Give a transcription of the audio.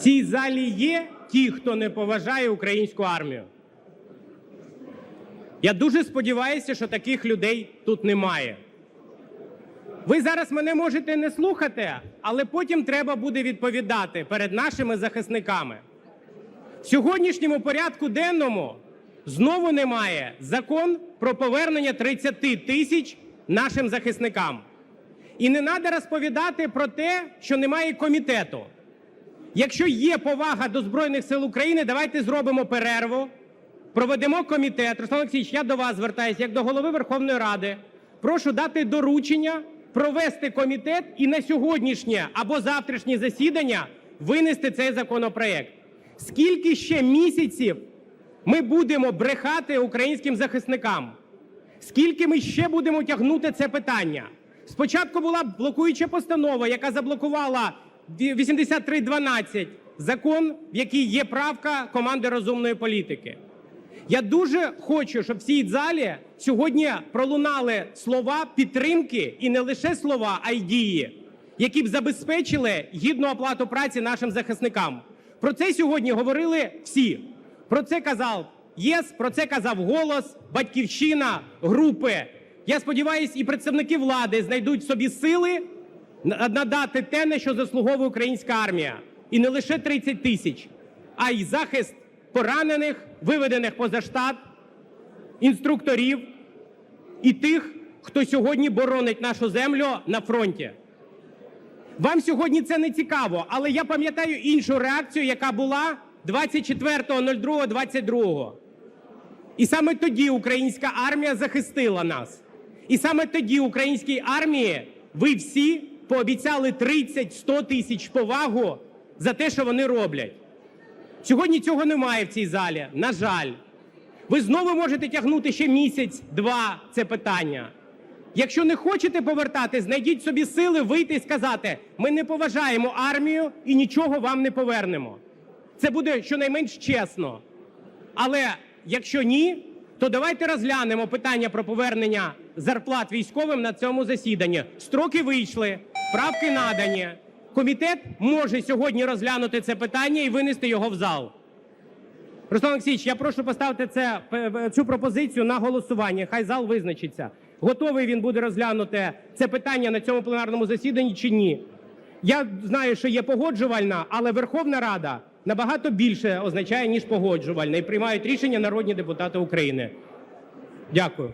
цій залі є ті, хто не поважає українську армію. Я дуже сподіваюся, що таких людей тут немає. Ви зараз мене можете не слухати, але потім треба буде відповідати перед нашими захисниками. В сьогоднішньому порядку денному знову немає закон про повернення 30 тисяч нашим захисникам. І не треба розповідати про те, що немає комітету. Якщо є повага до Збройних сил України, давайте зробимо перерву, проведемо комітет. Руслан Олексійович, я до вас звертаюся як до голови Верховної Ради. Прошу дати доручення провести комітет і на сьогоднішнє або завтрашнє засідання винести цей законопроект. Скільки ще місяців ми будемо брехати українським захисникам? Скільки ми ще будемо тягнути це питання? Спочатку була блокуюча постанова, яка заблокувала 8312 закон, в який є правка команди розумної політики. Я дуже хочу, щоб в цій залі сьогодні пролунали слова підтримки і не лише слова, а й дії, які б забезпечили гідну оплату праці нашим захисникам. Про це сьогодні говорили всі. Про це казав ЄС, про це казав голос, батьківщина, групи. Я сподіваюся, і представники влади знайдуть собі сили надати те, на що заслуговує українська армія. І не лише 30 тисяч, а й захист поранених, виведених поза штат, інструкторів і тих, хто сьогодні боронить нашу землю на фронті. Вам сьогодні це не цікаво, але я пам'ятаю іншу реакцію, яка була 24.02.22. І саме тоді українська армія захистила нас. І саме тоді українській армії ви всі пообіцяли 30-100 тисяч повагу за те, що вони роблять. Сьогодні цього немає в цій залі, на жаль. Ви знову можете тягнути ще місяць-два це питання. Якщо не хочете повертати, знайдіть собі сили вийти і сказати: ми не поважаємо армію і нічого вам не повернемо. Це буде щонайменш чесно. Але якщо ні, то давайте розглянемо питання про повернення зарплат військовим на цьому засіданні. Строки вийшли, правки надані. Комітет може сьогодні розглянути це питання і винести його в зал. Руслан Олексійович, я прошу поставити це, цю пропозицію на голосування. Хай зал визначиться. Готовий він буде розглянути це питання на цьому пленарному засіданні чи ні. Я знаю, що є погоджувальна, але Верховна Рада набагато більше означає, ніж погоджувальна, і приймають рішення народні депутати України. Дякую.